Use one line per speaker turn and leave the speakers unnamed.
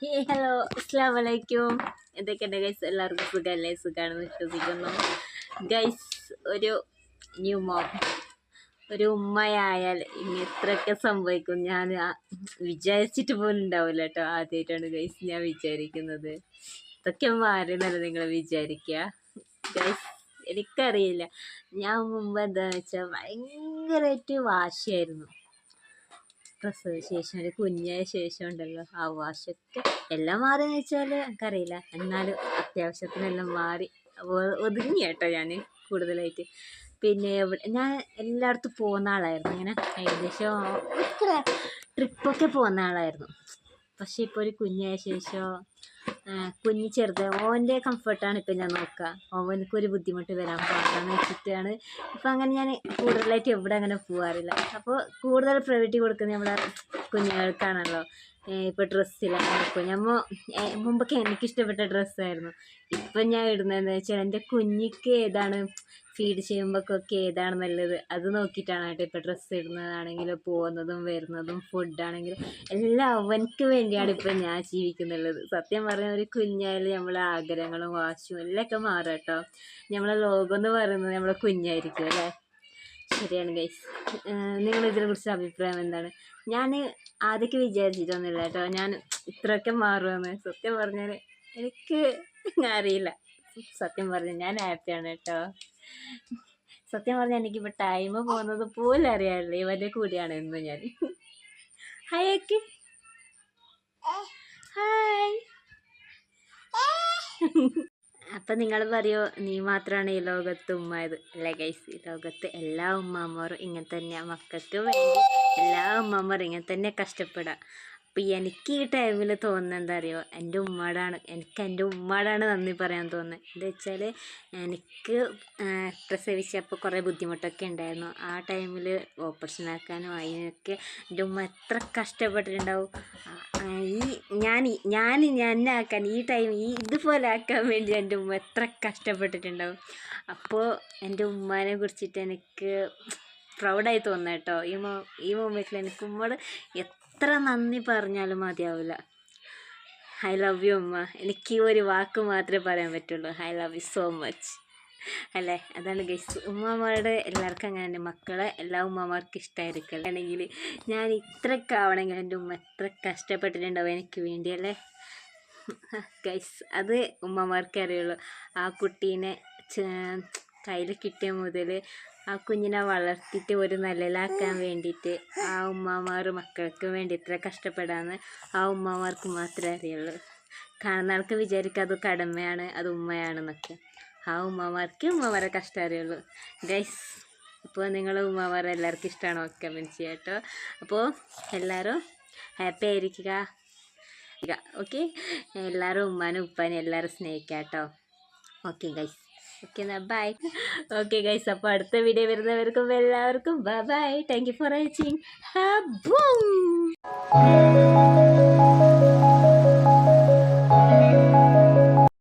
Hello അസ്സാം വലൈക്കും എന്തൊക്കെയുണ്ട് ഗൈസ് എല്ലാവർക്കും സുഖമല്ലേ സുഖമാണെന്ന് വിശ്വസിക്കുന്നു. ഗൈസ് ഒരു ന്യൂ മോം ഒരു ഉമ്മയായാൽ ഇനി എത്രയൊക്കെ സംഭവിക്കും? ഞാൻ വിചാരിച്ചിട്ട് പോലും ഉണ്ടാവില്ല കേട്ടോ ആദ്യമായിട്ടാണ് ഗൈസ് ഞാൻ വിചാരിക്കുന്നത്. ഇതൊക്കെ മാറിയെന്നല്ല നിങ്ങൾ വിചാരിക്കുക ഗൈസ് എനിക്കറിയില്ല. ഞാൻ മുമ്പ് എന്താണെന്ന് വെച്ചാൽ ഭയങ്കരമായിട്ട് വാശിയായിരുന്നു. പ്രസവശേഷം ഒരു കുഞ്ഞായ ശേഷം ഉണ്ടല്ലോ ആ വാശൊക്കെ എല്ലാം മാറിയെന്ന് വെച്ചാൽ എനിക്കറിയില്ല. എന്നാലും അത്യാവശ്യത്തിനെല്ലാം മാറി ഒതുങ്ങി കേട്ടോ ഞാൻ കൂടുതലായിട്ട്. പിന്നെ ഞാൻ എല്ലായിടത്തും പോകുന്ന ആളായിരുന്നു. ഇങ്ങനെ ഏകദേശം ട്രിപ്പൊക്കെ പോകുന്ന ആളായിരുന്നു. പക്ഷേ ഇപ്പോൾ ഒരു കുഞ്ഞായ ശേഷം കുഞ്ഞ് ചെറുത് ഓന്റെ കംഫർട്ടാണ് ഇപ്പം ഞാൻ നോക്കുക ഓവനക്കൊരു ബുദ്ധിമുട്ട് വരാൻ പാടില്ലെന്ന് വെച്ചിട്ടാണ്. ഇപ്പം അങ്ങനെ ഞാൻ കൂടുതലായിട്ട് എവിടെ അങ്ങനെ പോകാറില്ല അപ്പോൾ കൂടുതൽ പ്രയോറിറ്റി കൊടുക്കുന്നത് നമ്മളെ കുഞ്ഞുങ്ങൾക്കാണല്ലോ. ഇപ്പോൾ ഡ്രസ്സിലാണ് ഇപ്പോൾ ഏ, മുമ്പൊക്കെ എനിക്ക് ഇഷ്ടപ്പെട്ട ഡ്രസ്സായിരുന്നു. ഇപ്പം ഞാൻ ഇടുന്നതെന്ന് വെച്ചാൽ എന്റെ കുഞ്ഞിക്ക് ഏതാണ് ഫീഡ് ചെയ്യുമ്പോഴൊക്കെ ഏതാണ് നല്ലത് അത് നോക്കിയിട്ടാണ് കേട്ടോ ഇപ്പോൾ ഡ്രസ്സ് ഇടുന്നതാണെങ്കിലും പോകുന്നതും വരുന്നതും ഫുഡാണെങ്കിലും എല്ലാം അവനക്ക് വേണ്ടിയാണ് ഇപ്പം ഞാൻ ജീവിക്കുന്നുള്ളത്. സത്യം പറഞ്ഞാൽ ഒരു കുഞ്ഞായാലും നമ്മളെ ആഗ്രഹങ്ങളും വാശിയും എല്ലാം മാറും കേട്ടോ. നമ്മളെ ലോകം എന്ന് പറയുന്നത് നമ്മളെ കുഞ്ഞായിരിക്കും അല്ലേ? ശരിയാണ് ഗൈസ് നിങ്ങളിതിനെ കുറിച്ച് അഭിപ്രായം എന്താണ്? ഞാൻ ആദ്യമൊക്കെ വിചാരിച്ചിട്ടൊന്നുമില്ല കേട്ടോ. ഞാൻ ഇത്രയൊക്കെ മാറുമെന്ന് സത്യം പറഞ്ഞാൽ എനിക്ക് അറിയില്ല. സത്യം പറഞ്ഞു ഞാൻ ഹാപ്പിയാണ് കേട്ടോ. സത്യം പറഞ്ഞാൽ എനിക്കിപ്പോൾ ടൈം പോകുന്നത് പോലും അറിയാറില്ല ഇവന്റെ കൂടെയാണ് ഇന്ന് ഞാൻ. ഹായ് ഒക്കെ ഹായ് അപ്പം നിങ്ങൾ പറയുമോ നീ മാത്രമാണ് ഈ ലോകത്ത് ഉമ്മായത്? അല്ലേ ഗൈസ് ഈ ലോകത്ത് എല്ലാ ഉമ്മമാരും ഇങ്ങനെ തന്നെയാണ് മക്കൾക്ക് വേണ്ടി എല്ലാ ഉമ്മമാരും ഇങ്ങനെ തന്നെ കഷ്ടപ്പെടുക അപ്പം എനിക്ക് ഈ ടൈമിൽ തോന്നുന്നത് എന്താ അറിയോ എന്റെ ഉമ്മാടാണ്. എനിക്ക് എന്റെ ഉമ്മാടാണ് നന്ദി പറയാൻ തോന്നുന്നത് എന്താ വെച്ചാൽ എനിക്ക് പ്രസവിച്ചപ്പോൾ കുറേ ബുദ്ധിമുട്ടൊക്കെ ഉണ്ടായിരുന്നു ആ ടൈമിൽ ഓപ്പറേഷൻ ആക്കാനും അതിനൊക്കെ എന്റെ ഉമ്മ എത്ര കഷ്ടപ്പെട്ടിട്ടുണ്ടാവും. ഈ ഞാൻ ഞാൻ എന്നെ ആക്കാൻ ഈ ടൈം ഈ ഇതുപോലെ ആക്കാൻ വേണ്ടി എന്റെ ഉമ്മ എത്ര കഷ്ടപ്പെട്ടിട്ടുണ്ടാവും. അപ്പോൾ എന്റെ ഉമ്മാനെ കുറിച്ചിട്ട് എനിക്ക് പ്രൗഡായി തോന്നുന്നു കേട്ടോ ഈ മോ ഈ മൊമെന്റിൽ എനിക്ക് ഉമ്മോട് എത്ര നന്ദി പറഞ്ഞാലും മതിയാവില്ല ഐ ലവ് യു ഉമ്മ. എനിക്ക് ഒരു വാക്ക് മാത്രമേ പറയാൻ പറ്റുള്ളൂ. I love you so much അല്ലേ? അതാണ് ഗൈസ് ഉമ്മമാരുടെ എല്ലാവർക്കും അങ്ങനെ തന്നെ മക്കളെ എല്ലാ ഉമ്മമാർക്കും ഇഷ്ടമായിരിക്കും ആണെങ്കിൽ ഞാൻ ഇത്രയൊക്കെ ആവണമെങ്കിൽ എന്റെ ഉമ്മ എത്ര കഷ്ടപ്പെട്ടിട്ടുണ്ടാവും എനിക്ക് വേണ്ടി അല്ലേ? ഗൈസ് അത് ഉമ്മമാർക്കേ അറിയുള്ളൂ. ആ കുട്ടീനെ കയ്യിൽ കിട്ടിയ മുതൽ ആ കുഞ്ഞിനെ വളർത്തിയിട്ട് ഒരു നിലയിലാക്കാൻ വേണ്ടിയിട്ട് ആ ഉമ്മമാർ മക്കൾക്ക് വേണ്ടി ഇത്ര കഷ്ടപ്പെടാമെന്ന് ആ ഉമ്മമാർക്ക് മാത്രമേ അറിയുള്ളൂ. കാണുന്ന ആൾക്ക് വിചാരിക്കുക അത് കടമയാണ് അത് ഉമ്മയാണെന്നൊക്കെ. ആ ഉമ്മമാർക്ക് ഉമ്മമാരെ കഷ്ടം അറിയുള്ളൂ. ഗൈസ് അപ്പോൾ നിങ്ങൾ ഉമ്മമാരെ എല്ലാവർക്കും ഇഷ്ടമാണോ കമന്റ് ചെയ്യുക കേട്ടോ. അപ്പോൾ എല്ലാവരും ഹാപ്പി ആയിരിക്കുക. ഓക്കെ എല്ലാവരും ഉമ്മാനും ഉപ്പാനും എല്ലാവരും സ്നേഹിക്കുക കേട്ടോ. ഓക്കെ ഗൈസ് ഓക്കെ എന്നാൽ ബൈ ഓക്കെ ഗൈസ് അപ്പോൾ അടുത്ത വീഡിയോ വരുന്നവർക്കും എല്ലാവർക്കും bye bye thank you for watching boom